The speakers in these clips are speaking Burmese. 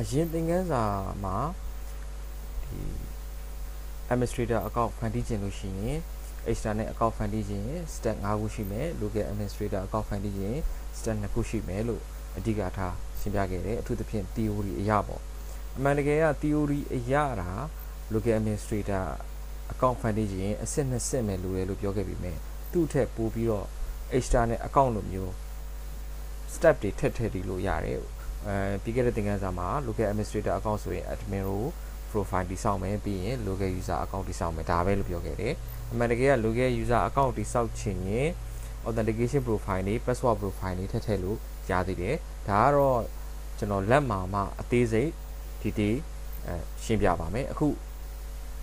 အရင်သင်ခန်းစာမှာဒီ administrator account ဖန်တီးခြင်းလို့ရှိရင် external account ဖန်တီးခြင်း step 5ခုရှိမယ် local administrator account ဖန်တီးခြင်း step 2ခုရှိမယ်လို့အဓိကထားရှင်းပြခဲ့တယ်အထူးသဖြင့် theory အရာပေါ့အမှန်တကယ်က theory အရာတာ local administrator account ဖန်တီးခြင်းအဆင့်နှစ်ဆင့်ပဲလိုတယ်လို့ပြောခဲ့ပြီးမြဲသူ့ထက်ပိုပြီးတော့ external account လိုမျိုး step တွေထက်ထည့်တည်လို့ရတယ် အဲပြီးခဲ့တဲ့သင်ခန်းစာမှာ local administrator account ဆိုရင် admin role profile တိစောက်မယ်ပြီးရင် local user account တိစောက်မယ်ဒါပဲလို့ပြောခဲ့တယ်အမှန်တကယ်က local user account တိစောက်ချင်ရင် authentication profile တွေ password profile တွေထည့်ထည့်လို့ရသေးတယ်ဒါကတော့ကျွန်တော်လက်မှာမှအသေးစိတ်ဒီဒီအဲရှင်းပြပါမယ်အခု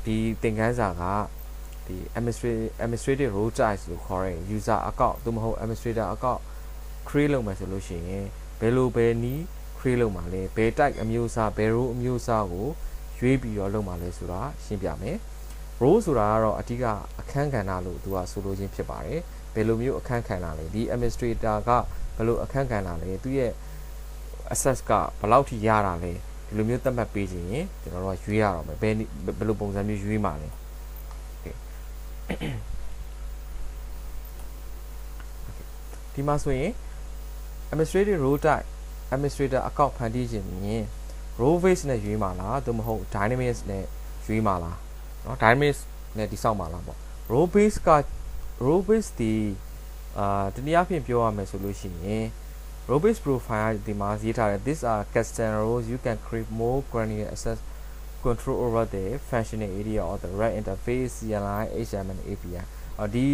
ဒီသင်ခန်းစာကဒီ administrative administrative role types လို့ခေါ်တဲ့ user account သို့မဟုတ် administrator account create လုပ်မယ်ဆိုလို့ရှိရင်ဘယ်လိုပဲနီး create လုပ်မှာလဲဘယ် type အမျိုးအစားဘယ် role အမျိုးအစားကိုရွေးပြီးတော့လုပ်မှာလဲဆိုတာရှင်းပြမယ် role ဆိုတာကတော့အဓိကအခန်းကဏ္ဍလို့သူကဆိုလိုခြင်းဖြစ်ပါတယ်ဘယ်လိုမျိုးအခန်းကဏ္ဍလဲဒီ administrator ကဘယ်လိုအခန်းကဏ္ဍလဲသူရဲ့ access ကဘယ်လောက်ထိရတာလဲဒီလိုမျိုးသတ်မှတ်ပေးခြင်းရင်ကျွန်တော်တို့ကရွေးရတော့မယ်ဘယ်ဘယ်လိုပုံစံမျိုးရွေးမှာလဲဒီမှာဆိုရင် administrative role type administrator account ဖန်တီးခြင်းရင် role base နဲ့ရွေးမှာလားသို့မဟုတ် dynamics နဲ့ရွေးမှာလားเนาะ dynamics နဲ့တိစောက်မှာလားပေါ့ role base က role base ဒီအာတနည်းအားဖြင့်ပြောရမယ်ဆိုလို့ရှိရင် role base profile ဒီမှာရေးထားတယ် these are custom roles you can create more granular access control over the functional area of the right interface CLI HTML API အော်ဒီ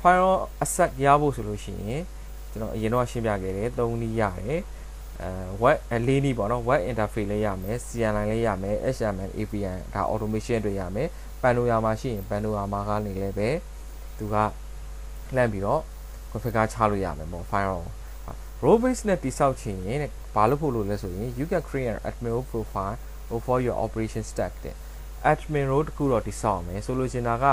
file asset ရဖို့ဆိုလို့ရှိရင်ကျွန်တော်အရင်တော့ရှင်းပြခဲ့တယ်၃နည်းရတယ် အဲ web အလေးနည်းပေါ့နော် web interface လေးရမယ် CLI လေးရမယ် HTML API ဒါ automation တွေရမယ် panorama ရှိရင် panorama ကနေလည်းပဲသူကလှမ်းပြီးတော့ configure ချလို့ရမယ်ပေါ့ file role base နဲ့တိဆောက်ချင်ရင်ဘာလို့ဖို့လို့လဲဆိုရင် you can create an admin role profile for your operation stack တဲ့ admin role တခုတော့တိဆောက်မယ်ဆိုလိုချင်တာက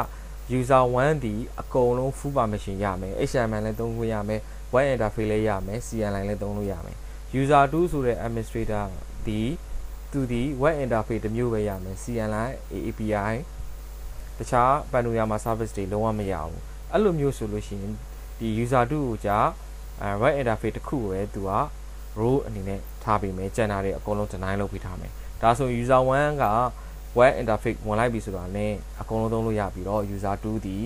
user 1ဒီအကုန်လုံး full permission ရမယ် HTML လည်းသုံးလို့ရမယ် web interface လည်းရမယ် CLI လည်းသုံးလို့ရမယ် user2 ဆိုတဲ့ administrator ဒီသူဒီ web interface တစ်မျိုးပဲရမယ် CLI API တခြား panorama service တွေလုံးဝမရဘူးအဲ့လိုမျိုးဆိုလို့ရှိရင်ဒီ user2 ကိုကြာ web interface တစ်ခုပဲသူက row အနေနဲ့ထားပေးမယ်ကျန်တာတွေအကုန်လုံး deny လုပ်ပေးထားမယ်ဒါဆို user 1က web interface ဝင်လိုက်ပြီဆိုတာနဲ့အကုန်လုံးသုံးလို့ရပြီးတော့ user 2ဒီ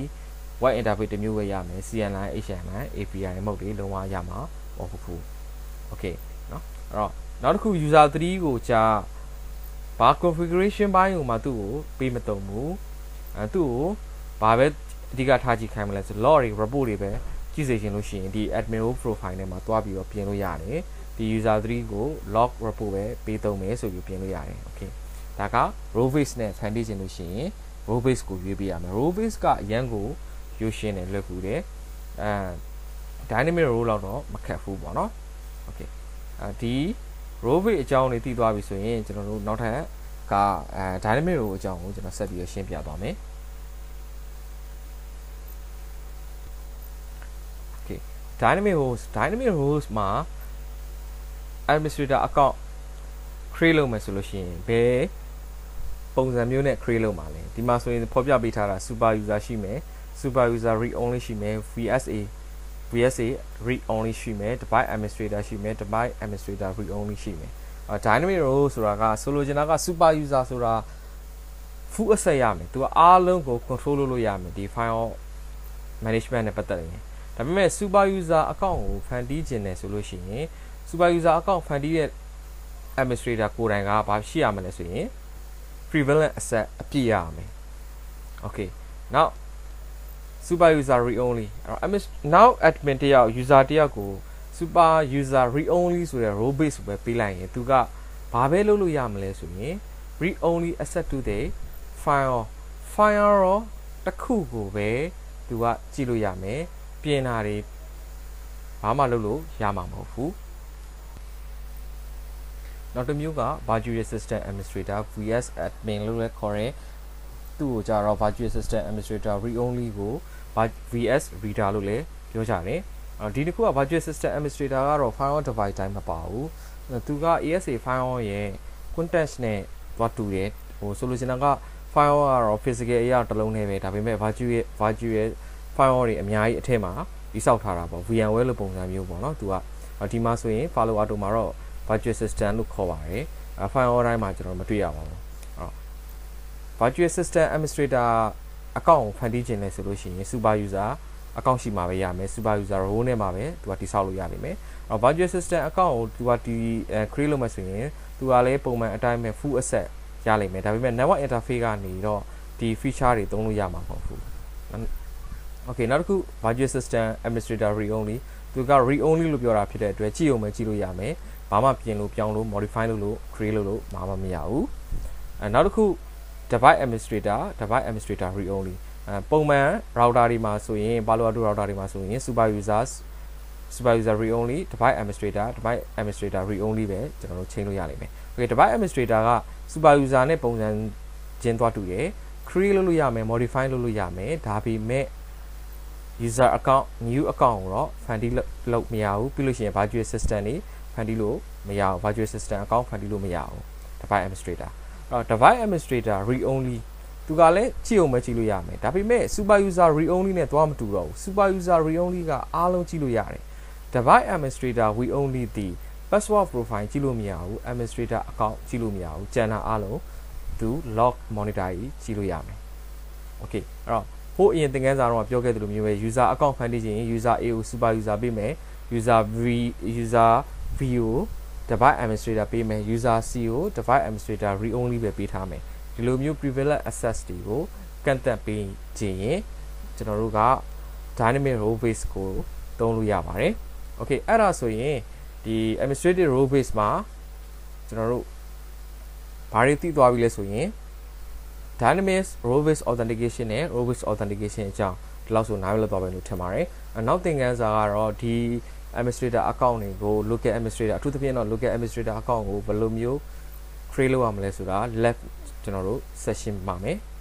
web interface တစ်မျိုးပဲရမယ် CLI HLI API မဟုတ်လေလုံးဝရမှာမဟုတ်ဘူး okay အဲ့တော့နောက်တစ်ခု user 3ကိုကြာဘာ configuration ဘိုင်းကိုမှသူ့ကိုပေးမတုံဘူးအဲသူ့ကိုဘာပဲအဓိကထားကြည့်ခိုင်းမလဲဆို log တွေ report တွေပဲကြည့်စေချင်လို့ရှိရင်ဒီ admin role profile ထဲမှာတွားပြီးတော့ပြင်လို့ရတယ်ဒီ user 3ကို log report ပဲပေးသုံးမယ်ဆိုပြီးပြင်လို့ရတယ် okay ဒါက row base နဲ့ဖန်တီးချင်လို့ရှိရင် row base ကိုရွေးပေးရမယ် row base ကအရန်ကိုရွှေရှင်းတယ်လွယ်ကူတယ်အဲ dynamic row လောက်တော့မခက်ဘူးပေါ့နော် okay အဲ ဒီ row base အကြောင်းလေးသိသွားပြီဆိုရင်ကျွန်တော်တို့နောက်ထပ်ကအဲ dynamic row အကြောင်းကိုကျွန်တော်ဆက်ပြီးရှင်းပြသွားမယ် okay dynamic rows dynamic rows မှာ administrator account create လုပ်မယ်ဆိုလို့ရှိရင်ဘယ်ပုံစံမျိုးနဲ့ create လုပ်မှာလဲဒီမှာဆိုရင်ဖော်ပြပေးထားတာ super user ရှိမယ် super user read only ရှိမယ် VSA VSA read only ရှိမယ် device administrator ရှိမယ် device administrator read only ရှိမယ်အဲ dynamic role ဆိုတာကဆိုလိုချင်တာက super user ဆိုတာ full access ရမယ်သူကအားလုံးကို control လုပ်လို့ရမယ်ဒီ file management နဲ့ပတ်သက်ရင်ဒါပေမဲ့ super user account ကိုဖန်တီးခြင်းတယ်ဆိုလို့ရှိရင် super user account ဖန်တီးတဲ့ administrator ကိုယ်တိုင်ကဘာရှိရမလဲဆိုရင် prevalent asset အပြည့်ရမယ် okay now super user read only အဲ့တော့ now admin တယောက် user တယောက်ကို super user read only ဆိုတဲ့ role base ပဲပေးလိုက်ရင်သူကဘာပဲလုပ်လို့ရမလဲဆိုရင် read only access to the file file ရောတစ်ခုကိုပဲသူကကြည့်လို့ရမယ်ပြင်တာတွေဘာမှလုပ်လို့ရမှာမဟုတ်ဘူးနောက်တစ်မျိုးက virtual system administrator vs admin လို့လည်းခေါ်တဲ့ သူ့ကိုကြတော့ virtual system administrator read only ကို vs reader လို့လည်းပြောကြတယ်အော်ဒီတစ်ခုက virtual system administrator ကတော့ file device တိုင်းမပါဘူးသူက ESA file ရဲ့ context နဲ့သွားတူတယ်ဟိုဆိုလိုချင်တာက firewall ကတော့ physical အရာတစ်လုံးနဲ့ပဲဒါပေမဲ့ virtual virtual firewall တွေအများကြီးအထက်မှာတိစောက်ထားတာပေါ့ VMware လို့ပုံစံမျိုးပေါ့နော်သူကဒီမှာဆိုရင် follow auto မှာတော့ virtual system လို့ခေါ်ပါတယ်အဲ firewall တိုင်းမှာကျွန်တော်မတွေ့ရပါဘူးအဲ့တော့ virtual system administrator အကောင့်ကိုဖန်တီးခြင်းလဲဆိုလို့ရှိရင် super user အကောင့်ရှိမှာပဲရမယ် super user role နဲ့မှာပဲသူကတိစောက်လို့ရလိမ့်မယ်အဲ့ virtual system အကောင့်ကိုသူကဒီ create လုပ်မှဆိုရင်သူကလည်းပုံမှန်အတိုင်းပဲ full asset ရလိမ့်မယ်ဒါပေမဲ့ network interface ကနေတော့ဒီ feature တွေသုံးလို့ရမှာမဟုတ်ဘူး Okay နောက်တစ်ခု virtual system administrator read only သူက read only လို့ပြောတာဖြစ်တဲ့အတွက်ကြည့်အောင်ပဲကြည့်လို့ရမယ်ဘာမှပြင်လို့ပြောင်းလို့ modify လုပ်လို့ create လုပ်လို့ဘာမှမရဘူးအဲနောက်တစ်ခု device administrator device administrator read only အဲပုံမှန် router တွေမှာဆိုရင် Palo Alto router တွေမှာဆိုရင် super users super user read only device administrator device administrator read only ပဲကျွန်တော်တို့ချိန်လို့ရလိမ့်မယ် okay device administrator က super user နဲ့ပုံစံချင်းသွားတူတယ် create လုပ်လို့ရမယ် modify လုပ်လို့ရမယ်ဒါပေမဲ့ user account new account ကိုတော့ fund လုပ်မရဘူးပြီးလို့ရှိရင် virtual system တွေ fund လို့မရဘူး virtual system account fund လို့မရဘူး device administrator အဲ့တော့ device administrator read only သူကလည်းကြည့်အောင်ပဲကြည့်လို့ရမယ်ဒါပေမဲ့ super user read only နဲ့သွားမတူတော့ဘူး super user read only ကအားလုံးကြည့်လို့ရတယ် device administrator read only ဒီ password profile ကြည့်လို့မရဘူး administrator account ကြည့်လို့မရဘူးကျန်တာအားလုံးသူ log monitor ကြီးကြည့်လို့ရမယ် okay အဲ့တော့ဟိုအရင်သင်ခန်းစာတော့ပြောခဲ့သလိုမျိုးပဲ user account ဖန်တီးခြင်း user A ကို super user ပေးမယ် user V user V ကို device administrator ပေးမယ် user C ကို device administrator read only ပဲပေးထားမယ်ဒီလိုမျိုး privilege access တွေကိုကန့်သက်ပေးခြင်းရင်ကျွန်တော်တို့က dynamic role base ကိုသုံးလို့ရပါတယ် okay အဲ့ဒါဆိုရင်ဒီ administrative role base မှာကျွန်တော်တို့ဘာတွေသိသွားပြီလဲဆိုရင် dynamic role based authentication နဲ့ role based authentication အကြောင်းဒီလောက်ဆိုနားလည်သွားပြီလို့ထင်ပါတယ်။နောက်သင်ခန်းစာကတော့ဒီ administrator account တွေကို local administrator အထူးသဖြင့်တော့ local administrator account ကိုဘယ်လိုမျိုး create လုပ်ရမလဲဆိုတာ left ကျွန်တော်တို့ session ပါမယ်။